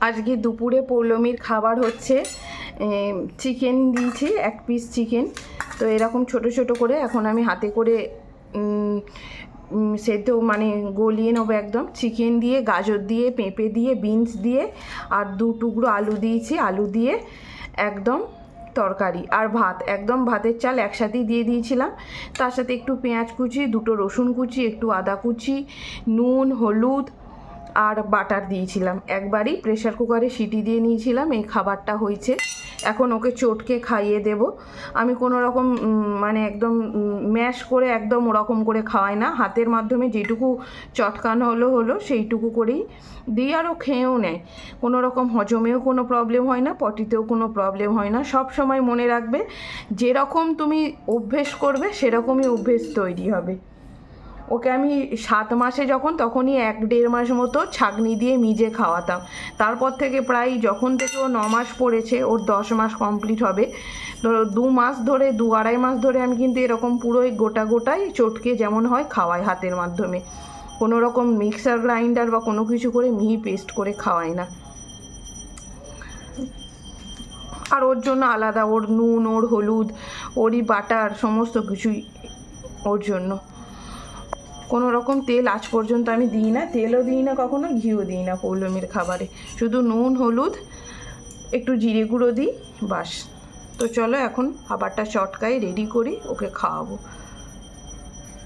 আজকে দুপুরে পৌলমীর খাবার হচ্ছে চিকেন দিয়েছি, এক পিস চিকেন তো এরকম ছোট ছোট করে এখন আমি হাতে করে সেদ্ধ মানে গলিয়ে নেব একদম। চিকেন দিয়ে, গাজর দিয়ে, পেঁপে দিয়ে বিনস দিয়ে, আর দু টুকরো আলু দিয়েছি। আলু দিয়ে একদম তরকারি আর ভাত, একদম ভাতের চাল একসাথেই দিয়ে দিয়েছিলাম। তার সাথে একটু পেঁয়াজ কুচি, দুটো রসুন কুচি, একটু আদা কুচি, নুন, হলুদ আর বাটার দিয়েছিলাম। একবারই প্রেশার কুকারে সিটি দিয়ে নিয়েছিলাম, এই খাবারটা হয়েছে। এখন ওকে চটকে খাইয়ে দেব। আমি কোনো রকম মানে একদম ম্যাশ করে একদম ওরকম করে খাওয়াই না। হাতের মাধ্যমে যেটুকু চটকানো হলো হলো সেইটুকু করেই দিই আরও খেয়েও নেয়। কোনো রকম হজমেও কোনো প্রবলেম হয় না, পটিতেও কোনো প্রবলেম হয় না। সব সময় মনে রাখবে, যেরকম তুমি অভ্যেস করবে, সেরকমই অভ্যেস তৈরি হবে। ওকে আমি সাত মাসে যখন, তখনই এক দেড় মাস মতো ছাগনি দিয়ে মিজে খাওয়াতাম। তারপর থেকে প্রায় যখন থেকে ও ন মাস পড়েছে, ওর দশ মাস কমপ্লিট হবে, ধরো দু মাস ধরে, দু আড়াই মাস ধরে আমি কিন্তু এরকম পুরোই গোটা গোটাই চটকে যেমন হয় খাওয়াই হাতের মাধ্যমে। কোনো রকম মিক্সার গ্রাইন্ডার বা কোনো কিছু করে মিহি পেস্ট করে খাওয়াই না। আর ওর জন্য আলাদা, ওর নুন, ওর হলুদ, ওরই বাটার, সমস্ত কিছুই ওর জন্য। কোনো রকম তেল আজ পর্যন্ত আমি দিই না, তেলও দিই না কখনো, ঘিও দিই না পৌলমীর খাবারে। শুধু নুন, হলুদ, একটু জিরে গুঁড়ো দিই, বাস। তো চলো এখন খাবারটা চটকাই রেডি করি, ওকে খাওয়াবো।